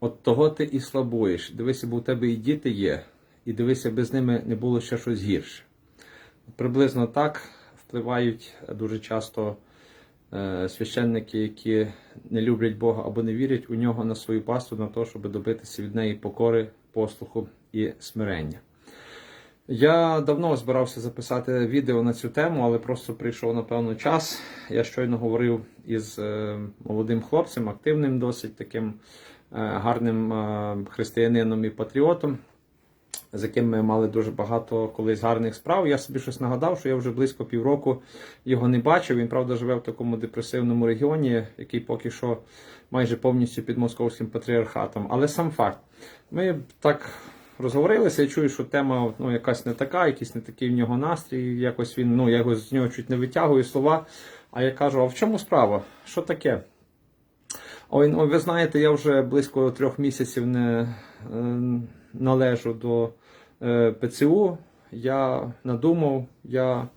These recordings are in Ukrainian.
От того ти і слабуєш. Дивися, бо у тебе і діти є, і дивися, би з ними не було ще щось гірше. Приблизно так впливають дуже часто е, священники, які не люблять Бога або не вірять у нього на свою пасту, на те, щоб добитися від неї покори, послуху і смирення. Я давно збирався записати відео на цю тему, але просто прийшов напевно час. Я щойно говорив із е, молодим хлопцем, активним, досить таким гарним е, християнином і патріотом, з яким ми мали дуже багато колись гарних справ. Я собі щось нагадав, що я вже близько півроку його не бачив. Він правда живе в такому депресивному регіоні, який поки що майже повністю під московським патріархатом. Але сам факт, ми так розговорилися, я чую, що тема ну, якась не така, якийсь не такий в нього настрій. Якось він, ну, я його з нього чуть не витягую слова. А я кажу: а в чому справа? Що таке? Ой, ну ви знаєте, я вже близько трьох місяців не е, належу до е, ПЦУ. Я надумав, я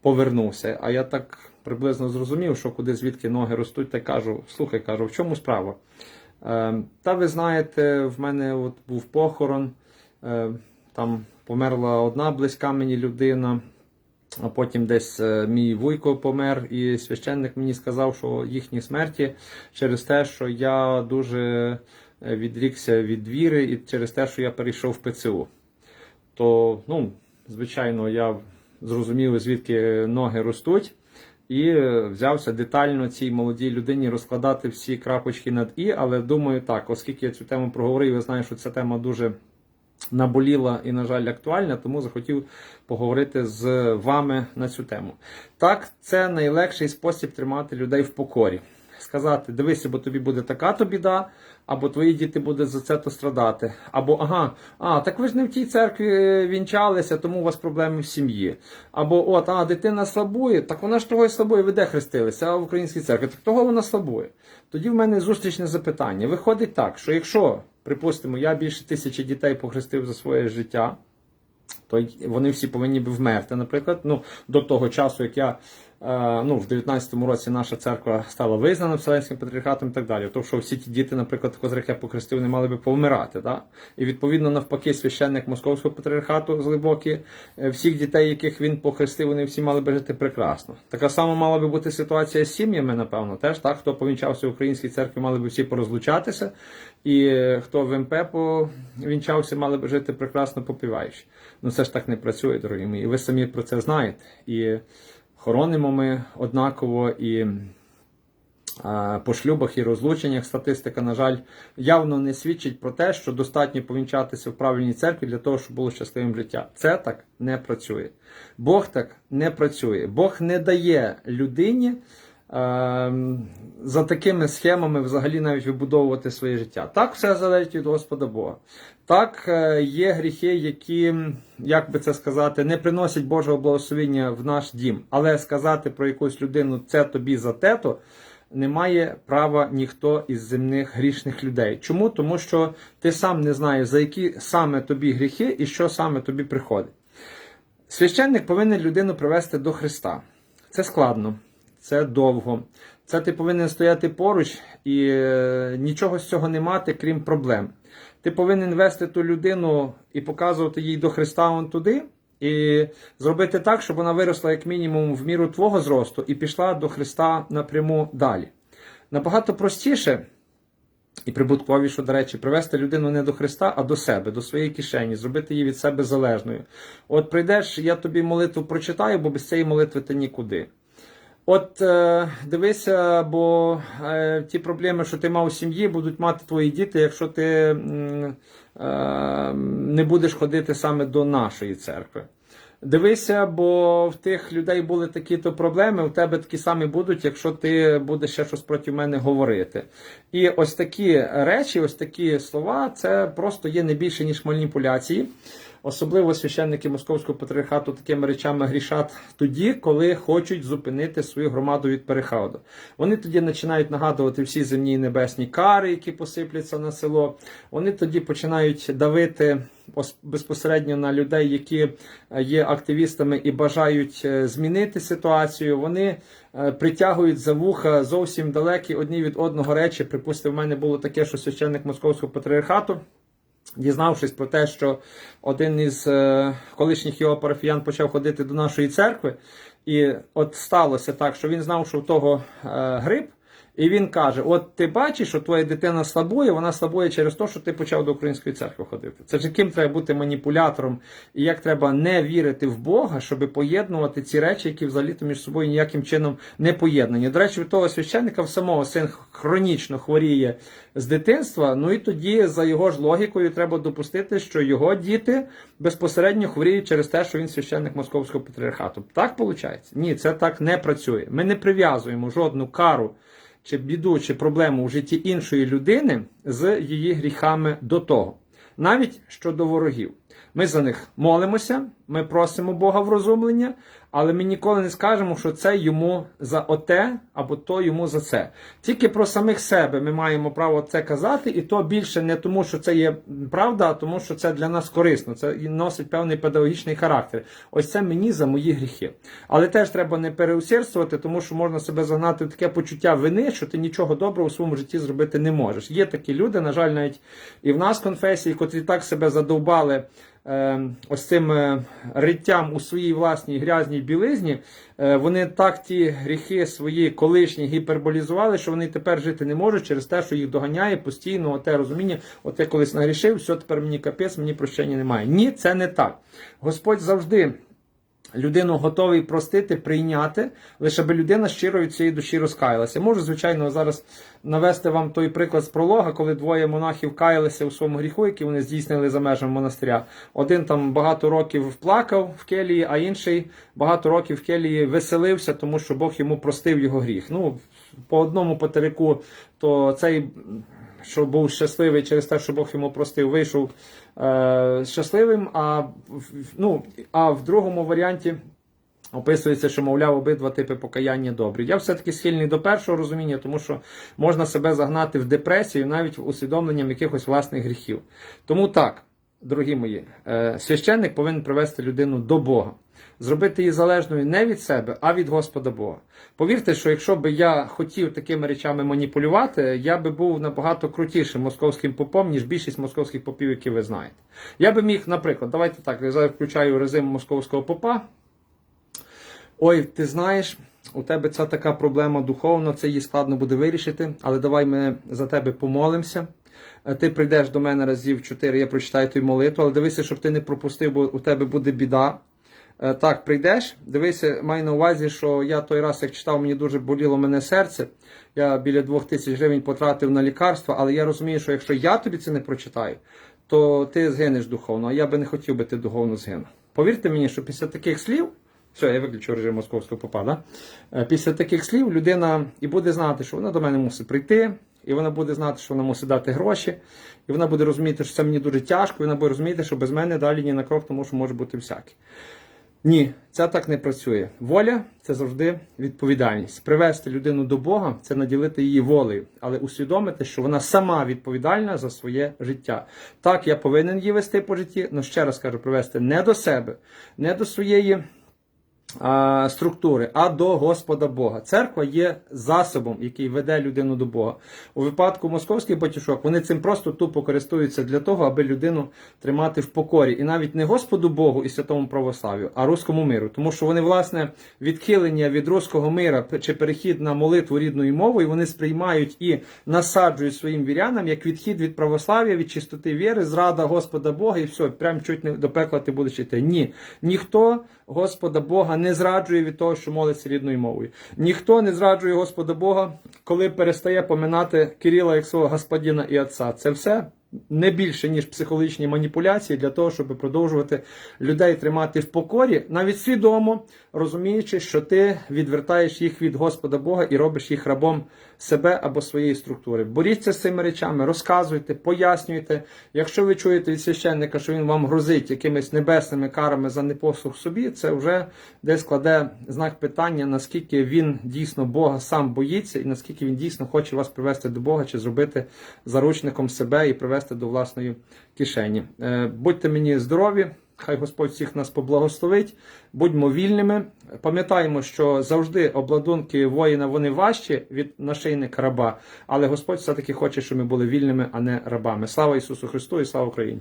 повернувся. А я так приблизно зрозумів, що куди звідки ноги ростуть, та кажу: слухай, кажу, в чому справа? Е, та ви знаєте, в мене от був похорон, там померла одна близька мені людина. А потім десь е, мій вуйко помер, і священник мені сказав, що їхні смерті через те, що я дуже е, відрікся від віри, і через те, що я перейшов в ПЦУ. То, ну, звичайно, я зрозумів, звідки ноги ростуть, і е, взявся детально цій молодій людині розкладати всі крапочки над і. Але думаю, так, оскільки я цю тему проговорив, я знаю, що ця тема дуже наболіла і, на жаль, актуальна, тому захотів поговорити з вами на цю тему. Так, це найлегший спосіб тримати людей в покорі. Сказати, дивися, бо тобі буде така то біда, або твої діти будуть за це то страдати. Або ага, а так ви ж не в тій церкві е, вінчалися, тому у вас проблеми в сім'ї. Або от, а дитина слабує, так вона ж того й слабує, ви де хрестилися, а в українській церкві. Так того вона слабує. Тоді в мене зустрічне запитання. Виходить так, що якщо, припустимо, я більше тисячі дітей похрестив за своє життя, то вони всі повинні би вмерти, наприклад. Ну, до того часу, як я ну, в 19-му році наша церква стала визнана Вселенським патріархатом і так далі. Тобто, що всі ті діти, наприклад, котрих я покрестив, не мали би повмирати. Да? І відповідно, навпаки, священник Московського патріархату з глибокі, е, всіх дітей, яких він похрестив, вони всі мали би жити прекрасно. Така сама мала би бути ситуація з сім'ями, напевно, теж так, хто повінчався в українській церкві, мали би всі порозлучатися, і е, хто в МП повінчався, мали би жити прекрасно попіваючи. Ну це ж так не працює, дорогі мої. І ви самі про це знаєте. І хоронимо ми однаково, і по шлюбах і розлученнях статистика, на жаль, явно не свідчить про те, що достатньо повінчатися в правильній церкві для того, щоб було щасливим життя. Це так не працює. Бог так не працює. Бог не дає людині. Ем, За такими схемами взагалі навіть вибудовувати своє життя. Так все залежить від Господа Бога. Так, е, є гріхи, які, як би це сказати, не приносять Божого благословення в наш дім. Але сказати про якусь людину це тобі за тето не має права ніхто із земних грішних людей. Чому? Тому що ти сам не знаєш, за які саме тобі гріхи і що саме тобі приходить. Священник повинен людину привести до Христа. Це складно, це довго. Це ти повинен стояти поруч і е, нічого з цього не мати, крім проблем. Ти повинен вести ту людину і показувати їй до Христа он туди, і зробити так, щоб вона виросла як мінімум в міру твого зросту і пішла до Христа напряму далі. Набагато простіше. І прибутковіше, до речі, привести людину не до Христа, а до себе, до своєї кишені, зробити її від себе залежною. От прийдеш, я тобі молитву прочитаю, бо без цієї молитви ти нікуди. От е, дивися, бо е, ті проблеми, що ти мав у сім'ї, будуть мати твої діти, якщо ти е, не будеш ходити саме до нашої церкви. Дивися, бо в тих людей були такі-то проблеми, у тебе такі самі будуть, якщо ти будеш ще щось проти мене говорити. І ось такі речі, ось такі слова, це просто є не більше, ніж маніпуляції. Особливо священники московського патріархату такими речами грішать тоді, коли хочуть зупинити свою громаду від переходу. Вони тоді починають нагадувати всі земні і небесні кари, які посипляться на село. Вони тоді починають давити безпосередньо на людей, які е, є активістами і бажають е, змінити ситуацію. Вони е, притягують за вуха зовсім далекі одні від одного речі. Припустимо, в мене було таке, що священник московського патріархату. Дізнавшись про те, що один із е, колишніх його парафіян почав ходити до нашої церкви, і от сталося так, що він знав, що в того е, грип, і він каже: От ти бачиш, що твоя дитина слабує, вона слабує через те, що ти почав до української церкви ходити. Це ж яким треба бути маніпулятором, і як треба не вірити в Бога, щоб поєднувати ці речі, які взагалі то між собою ніяким чином не поєднані. До речі, у того священника в самого син хронічно хворіє з дитинства. Ну і тоді, за його ж логікою, треба допустити, що його діти безпосередньо хворіють через те, що він священник московського патріархату. Так виходить? Ні, це так не працює. Ми не прив'язуємо жодну кару чи біду, чи проблему у житті іншої людини з її гріхами до того. Навіть щодо ворогів. Ми за них молимося, ми просимо Бога врозумлення, але ми ніколи не скажемо, що це йому за оте або то йому за це. Тільки про самих себе ми маємо право це казати, і то більше не тому, що це є правда, а тому, що це для нас корисно. Це носить певний педагогічний характер. Ось це мені за мої гріхи. Але теж треба не переусердствувати, тому що можна себе загнати в таке почуття вини, що ти нічого доброго у своєму житті зробити не можеш. Є такі люди, на жаль, навіть і в нас конфесії, котрі так себе задовбали. Е, ось цим е, риттям у своїй власній грязній білизні, е, вони так ті гріхи свої колишні гіперболізували, що вони тепер жити не можуть через те, що їх доганяє постійно оте розуміння, от я колись нагрішив, все, тепер мені капець, мені прощення немає. Ні, це не так. Господь завжди. Людину готовий простити, прийняти, лише би людина щиро від цієї душі розкаялася. Можу, звичайно, зараз навести вам той приклад з пролога, коли двоє монахів каялися у своєму гріху, який вони здійснили за межами монастиря. Один там багато років плакав в келії, а інший багато років в келії веселився, тому що Бог йому простив його гріх. Ну, по одному потерику, то цей що був щасливий через те, що Бог йому простив, вийшов е, щасливим. А, ну, а в другому варіанті описується, що, мовляв, обидва типи покаяння добрі. Я все-таки схильний до першого розуміння, тому що можна себе загнати в депресію навіть усвідомленням якихось власних гріхів. Тому так, дорогі мої, е, священник повинен привести людину до Бога. Зробити її залежною не від себе, а від Господа Бога. Повірте, що якщо би я хотів такими речами маніпулювати, я би був набагато крутішим московським попом, ніж більшість московських попів, які ви знаєте. Я би міг, наприклад, давайте так, я зараз включаю режим московського попа. Ой, ти знаєш, у тебе ця така проблема духовна, це її складно буде вирішити, але давай ми за тебе помолимося. Е, Ти прийдеш до мене разів чотири, я прочитаю твою молитву, але дивися, щоб ти не пропустив, бо у тебе буде біда. Е, Так, прийдеш, дивися, май на увазі, що я той раз, як читав, мені дуже боліло мене серце. Я біля двох тисяч гривень потратив на лікарства, але я розумію, що якщо я тобі це не прочитаю, то ти згинеш духовно, а я би не хотів би ти духовно згинув. Повірте мені, що після таких слів, все, я виключу режим московського попа, да? Е, після таких слів людина і буде знати, що вона до мене мусить прийти, і вона буде знати, що вона мусить дати гроші, і вона буде розуміти, що це мені дуже тяжко, і вона буде розуміти, що без мене далі ні на крок, тому що може бути всяке. Ні, це так не працює. Воля це завжди відповідальність. Привести людину до Бога це наділити її волею, але усвідомити, що вона сама відповідальна за своє життя. Так, я повинен її вести по житті, але ще раз кажу, привести не до себе, не до своєї структури, а до Господа Бога. Церква є засобом, який веде людину до Бога. У випадку московських батюшок вони цим просто тупо користуються для того, аби людину тримати в покорі. І навіть не Господу Богу і святому православ'ю, а руському миру. Тому що вони, власне, відхилення від руського мира чи перехід на молитву рідною мовою, вони сприймають і насаджують своїм вірянам як відхід від православ'я, від чистоти віри, зрада Господа Бога, і все, прям чуть не до пекла ти будеш йти. Ні, ніхто Господа Бога не зраджує від того, що молиться рідною мовою. Ніхто не зраджує Господа Бога, коли перестає поминати Кирила як свого господина і отця. Це все не більше, ніж психологічні маніпуляції для того, щоб продовжувати людей тримати в покорі, навіть свідомо розуміючи, що ти відвертаєш їх від Господа Бога і робиш їх рабом себе або своєї структури. Боріться з цими речами, розказуйте, пояснюйте. Якщо ви чуєте від священника, що він вам грозить якимись небесними карами за непослух собі, це вже десь кладе знак питання, наскільки він дійсно Бога сам боїться, і наскільки він дійсно хоче вас привести до Бога чи зробити заручником себе і привести до власної кишені. Е, Будьте мені здорові. Хай Господь всіх нас поблагословить, будьмо вільними. Пам'ятаємо, що завжди обладунки воїна вони важчі від нашийника раба, але Господь все-таки хоче, щоб ми були вільними, а не рабами. Слава Ісусу Христу і слава Україні!